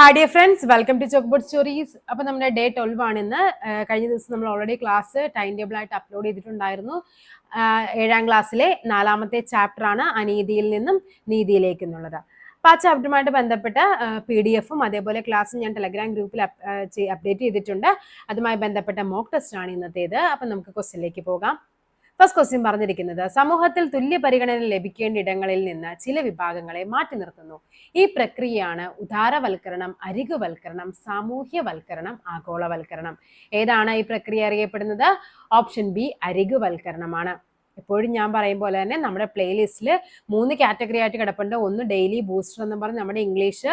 Hi dear friends welcome to chalkboard stories അപ്പോൾ നമ്മുടെ day twelve ആണ് ഇന്ന്. കഴിഞ്ഞ ദിവസം നമ്മൾ ഓൾറെഡി ക്ലാസ് ടൈം ടേബിൾ ആയിട്ട് അപ്ലോഡ് ചെയ്തിട്ടുണ്ടായിരുന്നു. ഏഴാം ക്ലാസ്സിലെ നാലാമത്തെ ചാപ്റ്റർ ആണ് അനീതിയിൽ നിന്നും നീതിയിലേക്ക് എന്നുള്ളത്. അപ്പോൾ ആ ചാപ്റ്ററുമായിട്ട് ബന്ധപ്പെട്ട പി ഡി എഫും അതേപോലെ ക്ലാസ്സും ഞാൻ ടെലഗ്രാം ഗ്രൂപ്പിൽ അപ്ഡേറ്റ് ചെയ്തിട്ടുണ്ട്. അതുമായി ബന്ധപ്പെട്ട മോക്ക് ടെസ്റ്റ് ആണ് ഇന്നത്തേത്. അപ്പം നമുക്ക് ക്വസ്റ്റിലേക്ക് പോകാം. ഫസ്റ്റ് ക്വസ്റ്റ്യൻ പറഞ്ഞിരിക്കുന്നത് സമൂഹത്തിൽ തുല്യ പരിഗണന ലഭിക്കേണ്ട ഇടങ്ങളിൽ നിന്ന് ചില വിഭാഗങ്ങളെ മാറ്റി നിർത്തുന്നു. ഈ പ്രക്രിയയാണ് ഉദാരവൽക്കരണം അരികുവൽക്കരണം സാമൂഹ്യവൽക്കരണം ആഗോളവൽക്കരണം. ഏതാണ് ഈ പ്രക്രിയ അറിയപ്പെടുന്നത്? ഓപ്ഷൻ ബി അരികുവൽക്കരണമാണ്. എപ്പോഴും ഞാൻ പറയും പോലെ തന്നെ നമ്മുടെ പ്ലേലിസ്റ്റിൽ മൂന്ന് കാറ്റഗറി ആയിട്ട് കിടപ്പുണ്ട്. ഒന്ന് ഡെയിലി ബൂസ്റ്റർ എന്ന് പറഞ്ഞ് നമ്മുടെ ഇംഗ്ലീഷ്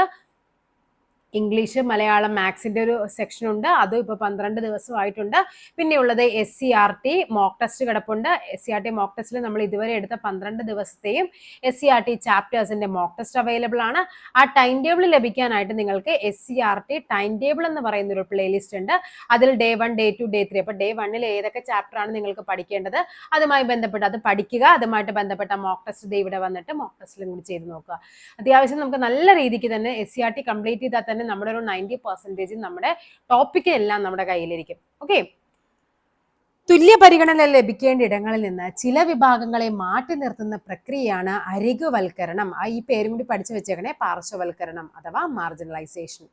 ഇംഗ്ലീഷ് മലയാളം മാത്സിന്റെ ഒരു സെക്ഷൻ ഉണ്ട്. അതും ഇപ്പൊ പന്ത്രണ്ട് ദിവസമായിട്ടുണ്ട്. പിന്നെ ഉള്ളത് S C R T mock test കിടപ്പുണ്ട്. S C R T mock ടെസ്റ്റിൽ നമ്മൾ ഇതുവരെ എടുത്ത പന്ത്രണ്ട് ദിവസത്തെയും എസ് സി ആർ ടി ചാപ്റ്റേഴ്സിന്റെ മോക്ക് ടെസ്റ്റ് അവൈലബിൾ ആണ്. ആ ടൈം ടേബിൾ ലഭിക്കാനായിട്ട് നിങ്ങൾക്ക് S C R T time table എന്ന് പറയുന്ന ഒരു പ്ലേലിസ്റ്റ് ഉണ്ട്. അതിൽ day one day two day three അപ്പൊ ഡേ വണ്ണിൽ ഏതൊക്കെ ചാപ്റ്റർ ആണ് നിങ്ങൾക്ക് പഠിക്കേണ്ടത്? അതുമായി ബന്ധപ്പെട്ട് അത് പഠിക്കുക. അതുമായിട്ട് ബന്ധപ്പെട്ട മോക്ക് ടെസ്റ്റ് ഇവിടെ വന്നിട്ട് മോക്ക് ടെസ്റ്റിലും കൂടി ചെയ്ത് നോക്കുക. അത്യാവശ്യം നമുക്ക് നല്ല രീതിക്ക് തന്നെ S C R T complete ചെയ്താൽ തന്നെ നമ്മുടെ ഒരു നയന്റി പെർസെന്റേജ് നമ്മുടെ ടോപ്പിക്കിനെല്ലാം നമ്മുടെ കയ്യിലിരിക്കും. ഓക്കെ തുല്യ പരിഗണന ലഭിക്കേണ്ട ഇടങ്ങളിൽ നിന്ന് ചില വിഭാഗങ്ങളെ മാറ്റി നിർത്തുന്ന പ്രക്രിയയാണ് അരികുവൽക്കരണം. ആ ഈ പേരും കൂടി പഠിച്ചു വെച്ചേക്കണേ പാർശ്വവൽക്കരണം അഥവാ മാർജിനലൈസേഷൻ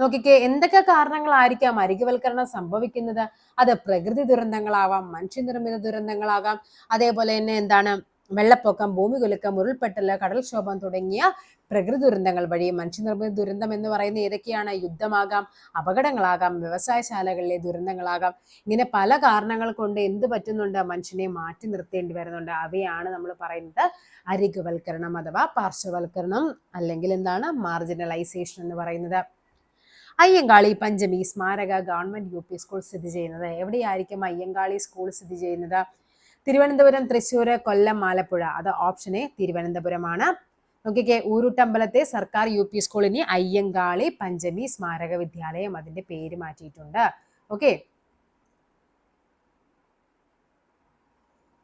നോക്കിക്കേ എന്തൊക്കെ കാരണങ്ങളായിരിക്കാം അരികുവൽക്കരണം സംഭവിക്കുന്നത്? അത് പ്രകൃതി ദുരന്തങ്ങളാവാം മനുഷ്യനിർമ്മിത ദുരന്തങ്ങളാകാം. അതേപോലെ തന്നെ എന്താണ് വെള്ളപ്പൊക്കം ഭൂമികുലുക്കം ഉരുൾപൊട്ടൽ കടൽക്ഷോഭം തുടങ്ങിയ പ്രകൃതി ദുരന്തങ്ങൾ വഴി മനുഷ്യനിർമ്മിത ദുരന്തം എന്ന് പറയുന്ന ഏതൊക്കെയാണ്? യുദ്ധമാകാം അപകടങ്ങളാകാം വ്യവസായശാലകളിലെ ദുരന്തങ്ങളാകാം. ഇങ്ങനെ പല കാരണങ്ങൾ കൊണ്ട് എന്ത് പറ്റുന്നുണ്ട്? മനുഷ്യനെ മാറ്റി നിർത്തേണ്ടി വരുന്നുണ്ട്. അവയാണ് നമ്മൾ പറയുന്നത് അരികുവൽക്കരണം അഥവാ പാർശ്വവൽക്കരണം അല്ലെങ്കിൽ എന്താണ്? മാർജിനലൈസേഷൻ എന്ന് പറയുന്നത്. അയ്യങ്കാളി പഞ്ചമി സ്മാരക ഗവൺമെന്റ് യു പി സ്കൂൾ സ്ഥിതി ചെയ്യുന്നത്. എവിടെയായിരിക്കും അയ്യങ്കാളി സ്കൂൾ സ്ഥിതി ചെയ്യുന്നത്? തിരുവനന്തപുരം തൃശ്ശൂർ കൊല്ലം ആലപ്പുഴ. അത് ഓപ്ഷൻ എ തിരുവനന്തപുരമാണ്. നോക്കിക്കേ ഊരുട്ടമ്പലത്തെ സർക്കാർ യു പി സ്കൂളിന് അയ്യങ്കാളി പഞ്ചമി സ്മാരക വിദ്യാലയം അതിന്റെ പേര് മാറ്റിയിട്ടുണ്ട്. ഓക്കെ.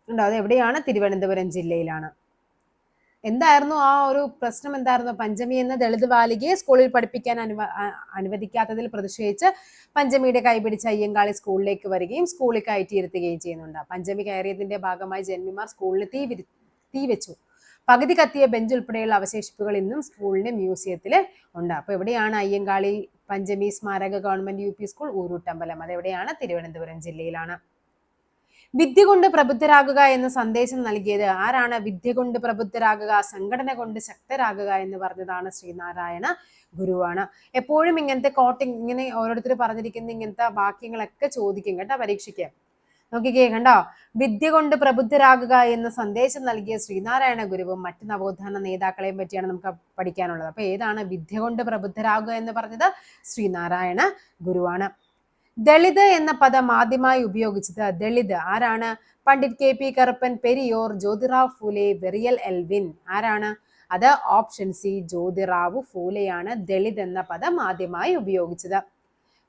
ഉണ്ടോ? അത് എവിടെയാണ്? തിരുവനന്തപുരം ജില്ലയിലാണ്. എന്തായിരുന്നു ആ ഒരു പ്രശ്നം എന്തായിരുന്നു? പഞ്ചമി എന്ന ദളിത് ബാലികയെ സ്കൂളിൽ പഠിപ്പിക്കാൻ അനുവ അനുവദിക്കാത്തതിൽ പ്രതിഷേധിച്ച് പഞ്ചമിയുടെ കൈപിടിച്ച് അയ്യങ്കാളി സ്കൂളിലേക്ക് വരികയും സ്കൂളിൽ കയറ്റിയിരുത്തുകയും ചെയ്യുന്നുണ്ട്. പഞ്ചമി കയറിയതിന്റെ ഭാഗമായി ജന്മിമാർ സ്കൂളിന് തീ വിരി തീ വെച്ചു. പകുതി കത്തിയ ബെഞ്ച് ഉൾപ്പെടെയുള്ള അവശേഷിപ്പുകൾ ഇന്നും സ്കൂളിന്റെ മ്യൂസിയത്തിൽ ഉണ്ട്. അപ്പൊ എവിടെയാണ് അയ്യങ്കാളി പഞ്ചമി സ്മാരക ഗവൺമെന്റ് യു സ്കൂൾ? ഊരൂട്ടമ്പലം. അതെവിടെയാണ്? തിരുവനന്തപുരം ജില്ലയിലാണ്. വിദ്യ കൊണ്ട് പ്രബുദ്ധരാകുക എന്ന സന്ദേശം നൽകിയത് ആരാണ്? വിദ്യ കൊണ്ട് പ്രബുദ്ധരാകുക സംഘടന കൊണ്ട് ശക്തരാകുക എന്ന് പറഞ്ഞതാണ് ശ്രീനാരായണ ഗുരുവാണ്. എപ്പോഴും ഇങ്ങനത്തെ കോട്ടിങ് ഇങ്ങനെ ഓരോരുത്തർ പറഞ്ഞിരിക്കുന്ന ഇങ്ങനത്തെ വാക്യങ്ങളൊക്കെ ചോദിക്കും കേട്ടോ പരീക്ഷയ്ക്ക്. നോക്കിക്കേ കണ്ടോ? വിദ്യ കൊണ്ട് പ്രബുദ്ധരാകുക എന്ന സന്ദേശം നൽകിയ ശ്രീനാരായണ ഗുരുവും മറ്റ് നവോത്ഥാന നേതാക്കളെയും പറ്റിയാണ് നമുക്ക് പഠിക്കാനുള്ളത്. അപ്പൊ ഏതാണ് വിദ്യ കൊണ്ട് പ്രബുദ്ധരാകുക എന്ന് പറഞ്ഞത്? ശ്രീനാരായണ ഗുരുവാണ്. ദളിത് എന്ന പദം ആദ്യമായി ഉപയോഗിച്ചത് ദളിത്. ആരാണ്? Pandit K P Karuppan Periyar Jyotirao Phule Verrier Elwin. ആരാണ്? അത് ഓപ്ഷൻ സി ജ്യോതിറാവു ഫൂലെയാണ് ദളിത് എന്ന പദം ആദ്യമായി ഉപയോഗിച്ചത്.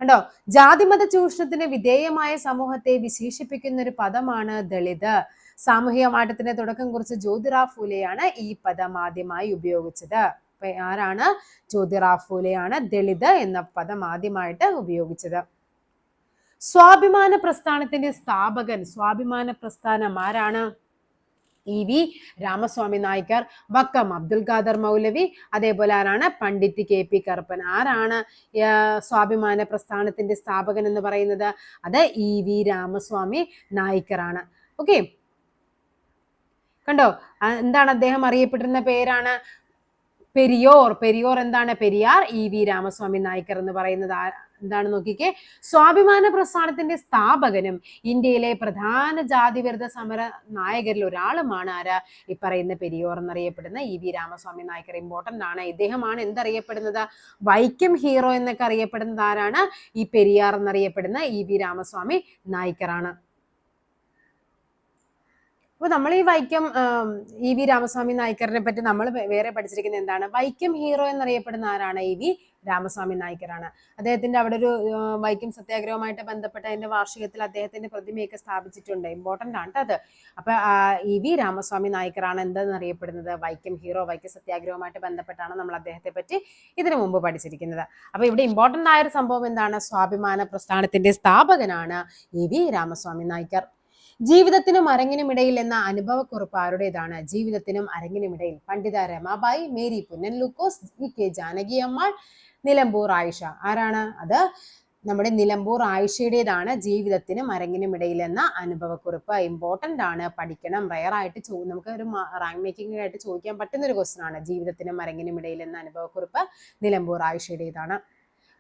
കണ്ടോ? ജാതിമത ചൂഷണത്തിന് വിധേയമായ സമൂഹത്തെ വിശേഷിപ്പിക്കുന്ന ഒരു പദമാണ് ദളിത്. സാമൂഹിക മാറ്റത്തിന് തുടക്കം കുറിച്ച് ജ്യോതിറാവ് ഫൂലെയാണ് ഈ പദം ആദ്യമായി ഉപയോഗിച്ചത്. ആരാണ്? ജ്യോതിറാവ് ഫൂലെയാണ് ദളിത് എന്ന പദം ആദ്യമായിട്ട് ഉപയോഗിച്ചത്. സ്വാഭിമാന പ്രസ്ഥാനത്തിന്റെ സ്ഥാപകൻ സ്വാഭിമാന പ്രസ്ഥാനം ആരാണ്? ഇ വി രാമസ്വാമി നായ്ക്കർ വക്കം അബ്ദുൽ ഖാദർ മൗലവി അതേപോലെ ആരാണ്? Pandit K P Karuppan. ആരാണ് സ്വാഭിമാന പ്രസ്ഥാനത്തിന്റെ സ്ഥാപകൻ എന്ന് പറയുന്നത്? അത് ഇ വി രാമസ്വാമി നായ്ക്കറാണ് ഓക്കെ. കണ്ടോ? എന്താണ് അദ്ദേഹം അറിയപ്പെട്ടിരുന്ന പേരാണ്? പെരിയോർ. പെരിയോർ എന്താണ്? പെരിയാർ ഇ വി രാമസ്വാമി നായ്ക്കർ എന്ന് പറയുന്നത് എന്താണ് നോക്കിക്കേ? സ്വാഭിമാന പ്രസ്ഥാനത്തിന്റെ സ്ഥാപകനും ഇന്ത്യയിലെ പ്രധാന ജാതിവിരുദ്ധ സമര നായകരിൽ ഒരാളുമാണ് ആര്? ഈ പറയുന്ന പെരിയോർ എന്നറിയപ്പെടുന്ന E V Ramaswamy Naicker. Important ആണ്. ഇദ്ദേഹമാണ് എന്തറിയപ്പെടുന്നത്? വൈക്കം ഹീറോ എന്നൊക്കെ അറിയപ്പെടുന്നത് ആരാണ്? ഈ പെരിയാർ എന്നറിയപ്പെടുന്ന ഇ വി രാമസ്വാമി നായ്ക്കറാണ് അപ്പൊ നമ്മൾ ഈ വൈക്കം ഇ വി രാമസ്വാമി നായ്ക്കറിനെ പറ്റി നമ്മൾ വേറെ പഠിച്ചിരിക്കുന്നത് എന്താണ്? വൈക്കം ഹീറോ എന്നറിയപ്പെടുന്ന ആരാണ്? ഇ വി രാമസ്വാമി നായ്ക്കറാണ്. അദ്ദേഹത്തിന്റെ അവിടെ ഒരു വൈക്കം സത്യാഗ്രഹവുമായിട്ട് ബന്ധപ്പെട്ട അതിന്റെ വാർഷികത്തിൽ അദ്ദേഹത്തിന്റെ പ്രതിമയൊക്കെ സ്ഥാപിച്ചിട്ടുണ്ട്. ഇമ്പോർട്ടന്റ് ആണ് അത്. അപ്പൊ ഇ വി രാമസ്വാമി നായ്ക്കറാണ് എന്തെന്നറിയപ്പെടുന്നത് വൈക്കം ഹീറോ വൈക്കം സത്യാഗ്രഹവുമായിട്ട് ബന്ധപ്പെട്ടാണ് നമ്മൾ അദ്ദേഹത്തെ പറ്റി ഇതിനു മുമ്പ് പഠിച്ചിരിക്കുന്നത്. അപ്പൊ ഇവിടെ ഇമ്പോർട്ടന്റ് ആയ ഒരു സംഭവം എന്താണ്? സ്വാഭിമാന പ്രസ്ഥാനത്തിന്റെ സ്ഥാപകനാണ് ഇ വി രാമസ്വാമി നായ്ക്കർ. ജീവിതത്തിനും അരങ്ങിനും ഇടയിൽ എന്ന അനുഭവക്കുറിപ്പ് ആരുടേതാണ്? ജീവിതത്തിനും അരങ്ങിനും ഇടയിൽ. Pandita Ramabai Mary Punnen Lukose E K Janakiyamma Nilambur Ayesha. ആരാണ് അത്? നമ്മുടെ നിലമ്പൂർ ആയിഷയുടേതാണ് ജീവിതത്തിനും അരങ്ങിനും ഇടയിൽ എന്ന അനുഭവക്കുറിപ്പ്. ഇമ്പോർട്ടന്റ് ആണ്. പഠിക്കണം. റയർ ആയിട്ട് ചോ നമുക്ക് ഒരു റാങ്ക് മേക്കിംഗ് ആയിട്ട് ചോദിക്കാൻ പറ്റുന്ന ഒരു ക്വസ്റ്റൻ ആണ്. ജീവിതത്തിനും അരങ്ങിനും ഇടയിൽ എന്ന അനുഭവക്കുറിപ്പ് നിലമ്പൂർ ആയിഷയുടേതാണ്.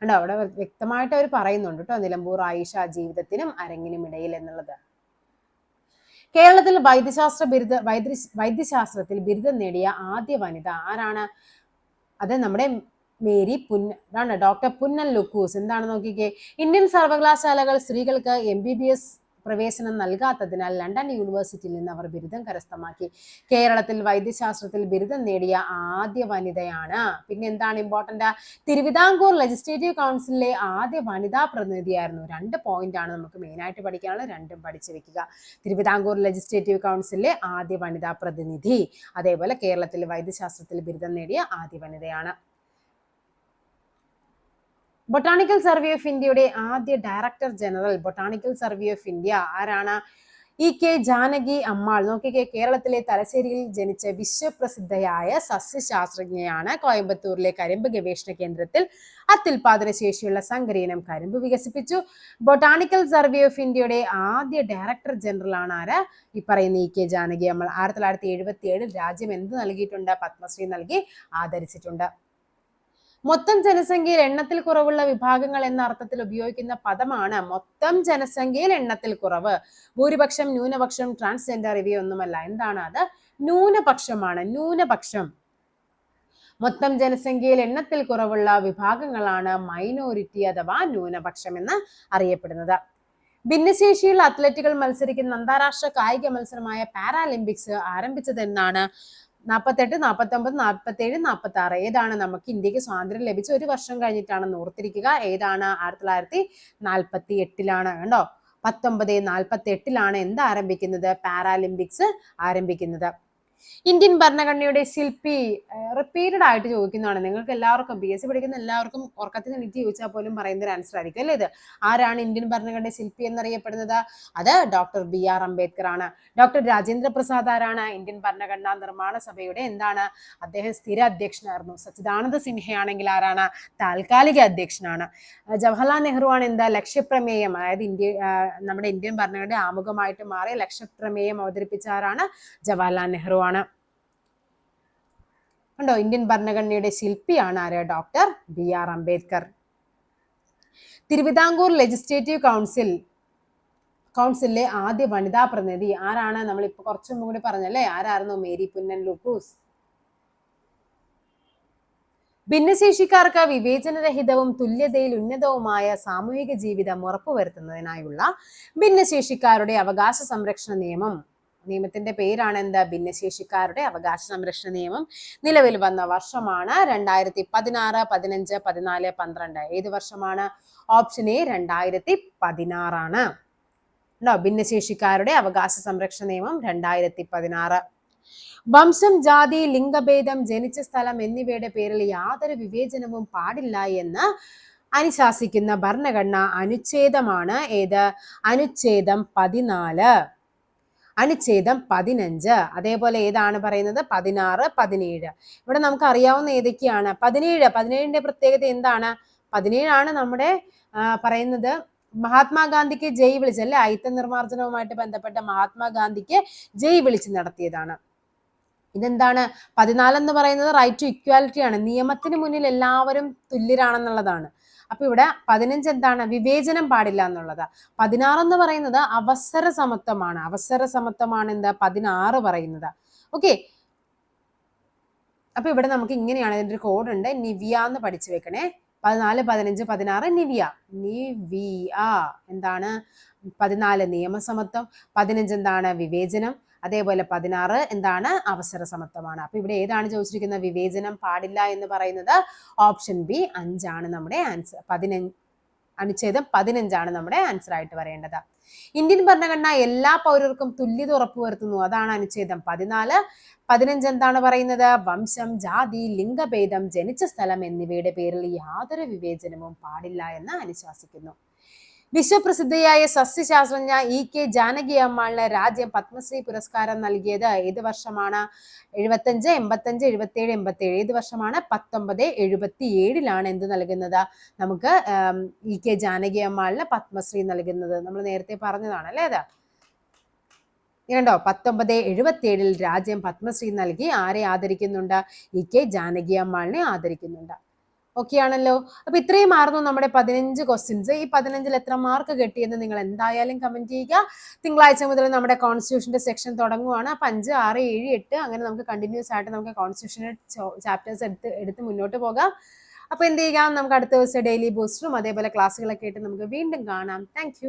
കണ്ടോ? അവിടെ വ്യക്തമായിട്ട് അവർ പറയുന്നുണ്ട് കേട്ടോ. നിലമ്പൂർ ആയിഷ ജീവിതത്തിനും അരങ്ങിനും ഇടയിൽ എന്നുള്ളത്. കേരളത്തിൽ വൈദ്യശാസ്ത്ര ബിരുദ വൈദ്യ വൈദ്യശാസ്ത്രത്തിൽ ബിരുദം നേടിയ ആദ്യ വനിത ആരാണ്? അത് നമ്മുടെ മേരി പുന്ന ഇതാണ് ഡോക്ടർ പുന്നൻ ലുക്കൂസ്. എന്താണ് നോക്കിക്കേ? ഇന്ത്യൻ സർവകലാശാലകൾ സ്ത്രീകൾക്ക് എം ബി ബി എസ് പ്രവേശനം നൽകാത്തതിനാൽ ലണ്ടൻ യൂണിവേഴ്സിറ്റിയിൽ നിന്ന് അവർ ബിരുദം കരസ്ഥമാക്കി. കേരളത്തിൽ വൈദ്യശാസ്ത്രത്തിൽ ബിരുദം നേടിയ ആദ്യ വനിതയാണ്. പിന്നെ എന്താണ് ഇമ്പോർട്ടന്റ് തിരുവിതാംകൂർ ലെജിസ്ലേറ്റീവ് കൗൺസിലിലെ ആദ്യ വനിതാ പ്രതിനിധിയായിരുന്നു. രണ്ട് പോയിന്റ് ആണ് നമുക്ക് മെയിൻ ആയിട്ട് പഠിക്കാനുള്ളത്. രണ്ടും പഠിച്ചു വെക്കുക. തിരുവിതാംകൂർ ലെജിസ്ലേറ്റീവ് കൗൺസിലിലെ ആദ്യ വനിതാ പ്രതിനിധി. അതേപോലെ കേരളത്തിൽ വൈദ്യശാസ്ത്രത്തിൽ ബിരുദം നേടിയ ആദ്യ വനിതയാണ്. ബൊട്ടാണിക്കൽ സർവേ ഓഫ് ഇന്ത്യയുടെ ആദ്യ director general botanical survey of India ആരാണ്? E K Janaki Ammal. നോക്കിക്കേ കേരളത്തിലെ തലശ്ശേരിയിൽ ജനിച്ച വിശ്വപ്രസിദ്ധയായ സസ്യശാസ്ത്രജ്ഞയാണ്. കോയമ്പത്തൂരിലെ കരിമ്പ് ഗവേഷണ കേന്ദ്രത്തിൽ അത്യുൽപാദന ശേഷിയുള്ള സങ്കരീനം കരിമ്പ് വികസിപ്പിച്ചു. ബൊട്ടാണിക്കൽ സർവേ ഓഫ് ഇന്ത്യയുടെ ആദ്യ ഡയറക്ടർ ജനറൽ ആണ് ആര്? ഈ പറയുന്ന ഇ കെ ജാനകി അമ്മാൾ. ആയിരത്തി തൊള്ളായിരത്തി എഴുപത്തി ഏഴിൽ രാജ്യം എന്ത് നൽകിയിട്ടുണ്ട്? പത്മശ്രീ നൽകി ആദരിച്ചിട്ടുണ്ട്. മൊത്തം ജനസംഖ്യയിൽ എണ്ണത്തിൽ കുറവുള്ള വിഭാഗങ്ങൾ എന്ന അർത്ഥത്തിൽ ഉപയോഗിക്കുന്ന പദമാണ് മൊത്തം ജനസംഖ്യയിൽ എണ്ണത്തിൽ കുറവ്. ഭൂരിപക്ഷം ന്യൂനപക്ഷം ട്രാൻസ്ജെൻഡർ ഇവയൊന്നുമല്ല. എന്താണ് അത്? ന്യൂനപക്ഷമാണ്. ന്യൂനപക്ഷം. മൊത്തം ജനസംഖ്യയിൽ എണ്ണത്തിൽ കുറവുള്ള വിഭാഗങ്ങളാണ് മൈനോറിറ്റി അഥവാ ന്യൂനപക്ഷം എന്ന് അറിയപ്പെടുന്നത്. ഭിന്നശേഷിയുള്ള അത്ലറ്റുകൾ മത്സരിക്കുന്ന അന്താരാഷ്ട്ര കായിക മത്സരമായ പാരാലിമ്പിക്സ് ആരംഭിച്ചത് എന്നാണ് നാൽപ്പത്തെട്ട് നാൽപ്പത്തൊമ്പത് നാൽപ്പത്തി ഏഴ് നാൽപ്പത്തി ആറ് ഏതാണ് നമുക്ക് ഇന്ത്യയ്ക്ക് സ്വാതന്ത്ര്യം ലഭിച്ച ഒരു വർഷം കഴിഞ്ഞിട്ടാണ് ഓർത്തിരിക്കുക. ഏതാണ് ആയിരത്തി തൊള്ളായിരത്തി നാൽപ്പത്തി എട്ടിലാണ് കണ്ടോ? പത്തൊമ്പത് നാൽപ്പത്തി എട്ടിലാണ് എന്ത് ആരംഭിക്കുന്നത്? പാരാലിമ്പിക്സ് ആരംഭിക്കുന്നത്. ഇന്ത്യൻ ഭരണഘടനയുടെ ശില്പി റിപ്പീറ്റഡ് ആയിട്ട് ചോദിക്കുന്നതാണ്. നിങ്ങൾക്ക് എല്ലാവർക്കും ബി എസ് സി പഠിക്കുന്ന എല്ലാവർക്കും ഉറക്കത്തിന് എണീറ്റ് ചോദിച്ചാൽ പോലും പറയുന്ന ഒരു ആൻസർ ആയിരിക്കും അല്ലേ ഇത്? ആരാണ് ഇന്ത്യൻ ഭരണഘടന ശില്പി എന്നറിയപ്പെടുന്നത്? അത് ഡോക്ടർ ബി ആർ അംബേദ്കർ ആണ്. ഡോക്ടർ രാജേന്ദ്ര പ്രസാദ് ആരാണ്? ഇന്ത്യൻ ഭരണഘടനാ നിർമ്മാണ സഭയുടെ എന്താണ്? അദ്ദേഹം സ്ഥിര അധ്യക്ഷനായിരുന്നു. സച്ചിദാനന്ദ സിൻഹയാണെങ്കിൽ ആരാണ്? താൽക്കാലിക അധ്യക്ഷനാണ്. ജവഹർലാൽ നെഹ്റു ആണ് എന്താ? ലക്ഷ്യപ്രമേയം അതായത് ഇന്ത്യ നമ്മുടെ ഇന്ത്യൻ ഭരണഘടന ആമുഖമായിട്ട് മാറിയ ലക്ഷ്യപ്രമേയം അവതരിപ്പിച്ച ആരാണ്? ജവഹർലാൽ നെഹ്റു ആണ്. കണ്ടോ ഇന്ത്യൻ ഭരണഘടനയുടെ ശില്പിയാണ് ആര്? Doctor B R Ambedkar. Thiruvithamkoor legislative council കൗൺസിലിലെ ആദ്യ വനിതാ പ്രതിനിധി ആരാണ്? നമ്മൾ ഇപ്പൊ കുറച്ചു മുമ്പ് കൂടി പറഞ്ഞല്ലേ? ആരായിരുന്നു? മേരി പുന്നൻ ലൂക്കൂസ്. ഭിന്നശേഷിക്കാർക്ക് വിവേചനരഹിതവും തുല്യതയിൽ ഉന്നതവുമായ സാമൂഹിക ജീവിതം ഉറപ്പുവരുത്തുന്നതിനായുള്ള ഭിന്നശേഷിക്കാരുടെ അവകാശ സംരക്ഷണ നിയമം. നിയമത്തിന്റെ പേരാണ് എന്താ? ഭിന്നശേഷിക്കാരുടെ അവകാശ സംരക്ഷണ നിയമം. നിലവിൽ വന്ന വർഷമാണ് രണ്ടായിരത്തി പതിനാറ് പതിനഞ്ച് പതിനാല് പന്ത്രണ്ട്. ഏത് വർഷമാണ്? ഓപ്ഷൻ എ രണ്ടായിരത്തി പതിനാറാണ് ഉണ്ടോ ഭിന്നശേഷിക്കാരുടെ അവകാശ സംരക്ഷണ നിയമം രണ്ടായിരത്തി പതിനാറ് വംശം ജാതി ലിംഗഭേദം ജനിച്ച സ്ഥലം എന്നിവയുടെ പേരിൽ യാതൊരു വിവേചനവും പാടില്ല എന്ന് അനുശാസിക്കുന്ന ഭരണഘടന അനുച്ഛേദമാണ് ഏത്? അനുച്ഛേദം പതിനാല്. അനുച്ഛേദം പതിനഞ്ച്. അതേപോലെ ഏതാണ് പറയുന്നത്? പതിനാറ് പതിനേഴ്. ഇവിടെ നമുക്ക് അറിയാവുന്ന ഏതൊക്കെയാണ്? പതിനേഴ്. പതിനേഴിന്റെ പ്രത്യേകത എന്താണ്? പതിനേഴാണ് നമ്മുടെ പറയുന്നത് മഹാത്മാഗാന്ധിക്ക് ജയ് വിളിച്ച് അല്ലെ? അയിത്ത നിർമ്മാർജനവുമായിട്ട് ബന്ധപ്പെട്ട മഹാത്മാഗാന്ധിക്ക് ജയ് വിളിച്ച് നടത്തിയതാണ്. ഇതെന്താണ്? പതിനാലെന്ന് പറയുന്നത് റൈറ്റ് ടു ഇക്വാലിറ്റി ആണ്. നിയമത്തിന് മുന്നിൽ എല്ലാവരും തുല്യരാണെന്നുള്ളതാണ്. അപ്പൊ ഇവിടെ പതിനഞ്ച് എന്താണ്? വിവേചനം പാടില്ല എന്നുള്ളത്. പതിനാറ് എന്ന് പറയുന്നത് അവസര സമത്വമാണ്. അവസര സമത്വമാണ് എന്താ? പതിനാറ് പറയുന്നത്. ഓക്കെ അപ്പൊ ഇവിടെ നമുക്ക് ഇങ്ങനെയാണ് ഇതിന്റെ ഒരു കോഡ് ഉണ്ട്. നിവിയ എന്ന് പഠിച്ചു വെക്കണേ. പതിനാല് പതിനഞ്ച് പതിനാറ് നിവിയ. നിവിയ. എന്താണ്? പതിനാല് നിയമസമത്വം. പതിനഞ്ച് എന്താണ്? വിവേചനം. അതേപോലെ പതിനാറ് എന്താണ് അവസര സമത്വമാണ്. അപ്പൊ ഇവിടെ ഏതാണ് ചോദിച്ചിരിക്കുന്നത്? വിവേചനം പാടില്ല എന്ന് പറയുന്നത് ഓപ്ഷൻ ബി അഞ്ചാണ് നമ്മുടെ ആൻസർ. പതിനഞ്ച് അനുച്ഛേദം പതിനഞ്ചാണ് നമ്മുടെ ആൻസർ ആയിട്ട് പറയേണ്ടത്. ഇന്ത്യൻ ഭരണഘടന എല്ലാ പൗരർക്കും തുല്യത ഉറപ്പുവരുത്തുന്നു. അതാണ് അനുച്ഛേദം പതിനാല്. പതിനഞ്ച് എന്താണ് പറയുന്നത്? വംശം ജാതി ലിംഗഭേദം ജനിച്ച സ്ഥലം എന്നിവയുടെ പേരിൽ യാതൊരു വിവേചനവും പാടില്ല എന്ന് അനുശാസിക്കുന്നു. വിശ്വപ്രസിദ്ധയായ സസ്യശാസ്ത്രജ്ഞ ഇ കെ ജാനകി അമ്മാളിന് രാജ്യം പത്മശ്രീ പുരസ്കാരം നൽകിയത് ഏത് വർഷമാണ്? എഴുപത്തഞ്ച് എൺപത്തഞ്ച് എഴുപത്തേഴ് എൺപത്തേഴ് ഏത് വർഷമാണ്? പത്തൊമ്പത് എഴുപത്തി ഏഴിലാണ് എന്ത് നൽകുന്നത്? നമുക്ക് ഇ കെ ജാനകി അമ്മാളിന് പത്മശ്രീ നൽകുന്നത്. നമ്മൾ നേരത്തെ പറഞ്ഞതാണ് അല്ലേ അത്? കണ്ടോ? പത്തൊമ്പത് എഴുപത്തി ഏഴിൽ രാജ്യം പത്മശ്രീ നൽകി ആരെ ആദരിക്കുന്നുണ്ട്? ഇ കെ ജാനകി അമ്മാളിനെ ആദരിക്കുന്നുണ്ട്. ഓക്കെ ആണല്ലോ അപ്പൊ ഇത്രയും ആയിരുന്നു നമ്മുടെ പതിനഞ്ച് ക്വസ്റ്റ്യൻസ് ഈ പതിനഞ്ചിൽ എത്ര മാർക്ക് കിട്ടിയെന്ന് നിങ്ങൾ എന്തായാലും കമന്റ് ചെയ്യുക. തിങ്കളാഴ്ച മുതൽ നമ്മുടെ കോൺസ്റ്റിറ്റ്യൂഷന്റെ സെക്ഷൻ തുടങ്ങുവാണ്. അപ്പൊ അഞ്ച് ആറ് ഏഴ് എട്ട് അങ്ങനെ നമുക്ക് കണ്ടിന്യൂസ് ആയിട്ട് നമുക്ക് കോൺസ്റ്റിറ്റ്യൂഷന്റെ ചാപ്റ്റേഴ്സ് എടുത്ത് എടുത്ത് മുന്നോട്ട് പോകാം. അപ്പൊ എന്ത് ചെയ്യാം നമുക്ക് അടുത്ത ദിവസം ഡെയിലി ബൂസ്റ്ററും അതേപോലെ ക്ലാസ്സുകളൊക്കെ ആയിട്ട് നമുക്ക് വീണ്ടും കാണാം. താങ്ക്